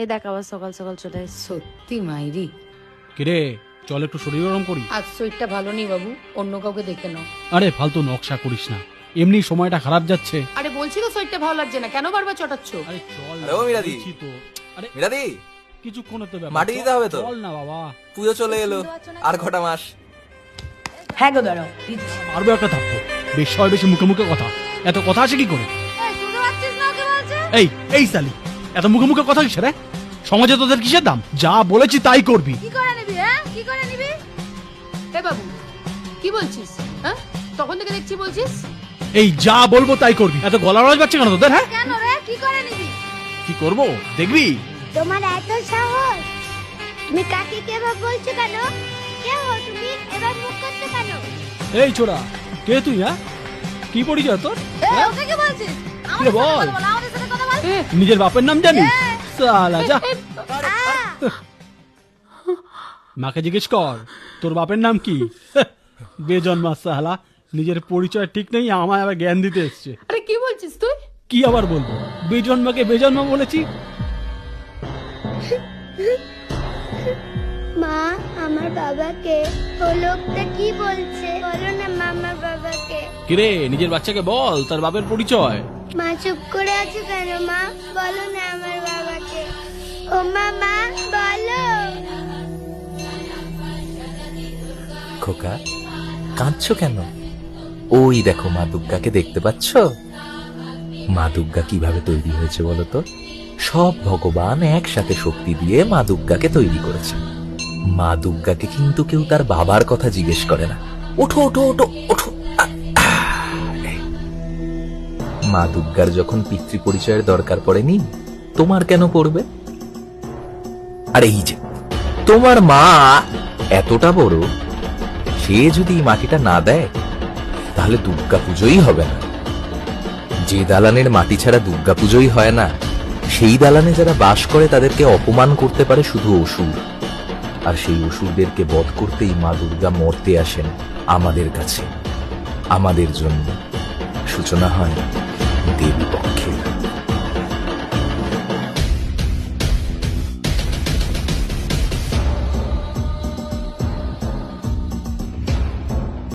এই দেখ আবার সকাল সকাল চলে এসছে। সত্যি মাইরি। কিরে চল একটু শরীর গরম করি আজ শরীরটা ভালো নেই বাবু অন্য কাউকে দেখে নাও। আরে ফালতু নকশা করিস না। এমনি সময়টা খারাপ যাচ্ছে। আরে বলছি তো শরীরটা ভালো লাগছে না কেন বারবার চটাচ্ছ? আরে চল আরে ও মিরাদি। বলছি তো। আরে মিরাদি কিছুক্ষণ তো মাটি দিতে হবে তো? চল না বাবা। পুজো চলে এলো আর কটা মাস। হ্যাঁ গো দাঁড়াও মারবো একটা থাপ্পড়। বেশি হয় বেশি মুখে মুখে কথা। এত কথা আছে কি করে? এই এই সালি। এত মুখে মুখে কথা কিসের রে? সমাজে তোদের কিসের দাম? যা বলেছি তাই করবি। কি করে নিবি হ্যাঁ? কি করে নিবি? এ বাবু কি বলছিস হ্যাঁ? তখন থেকে দেখছি বলছিস? এই যা বলব তাই করবি। এত গলা আওয়াজ পাচ্ছে কেন তোদের হ্যাঁ? কেন রে? কি করে নিবি? কি করব? দেখবি? তোমার এত সাহস? তুমি কাকে কেভাবে বলছো কেন? কে হো তুমি? এবার মুখ করছ কেন? এই ছোড়া কে তুই হ্যাঁ? কি পরিচয় তোর? ওকে কি বলছিস? বল। নিজের বাপের নাম জানিস? সালা যা। মাকে জিজ্ঞেস কর তোর বাপের নাম কি? বেজন্মা সালা নিজের পরিচয় ঠিক নেই আমায় আবার জ্ঞান দিতে এসছে। আরে কি বলছিস তুই? কি আবার বলব? বেজন্মাকে বেজন্মা বলেছি। মা আমার বাবাকে ও লোকটা কি বলছে? বলো না মামা বাবাকে। কিরে নিজের বাচ্চাকে বল তার বাপের পরিচয়। মা, চুপ করে আছে কেন মা? বলো না আমার বাবাকে। ও মামা বলো। খোকা, কাঁদছো কেন? ওই দেখো মা দুর্গাকে দেখতে পাচ্ছ? মা দুর্গা কীভাবে তৈরি হয়েছে বলো তো? সব ভগবান একসাথে শক্তি দিয়ে মা দুর্গাকে তৈরি করেছে মা দুর্গাকে কিন্তু কেউ তার বাবার কথা জিজ্ঞেস করে না। ওঠো ওঠো ওঠো ওঠো। মা দুর্গার যখন পিতৃ পরিচয়ের দরকার পড়েনি, তোমার কেন পড়বে? আর এই যে, তোমার মা এতটা বড়, সে যদি মাটিটা না দেয়, তাহলে দুর্গা পুজোই হবে না। যে দালানের মাটি ছাড়া দুর্গা পুজোই হয় না, সেই দালানে যারা বাস করে তাদেরকে অপমান করতে পারে শুধু অসুর। আর সেই অসুরদেরকে বধ করতেই মা দুর্গা মরতে আসেন আমাদের কাছে, আমাদের জন্য। সূচনা হয়। 点放弃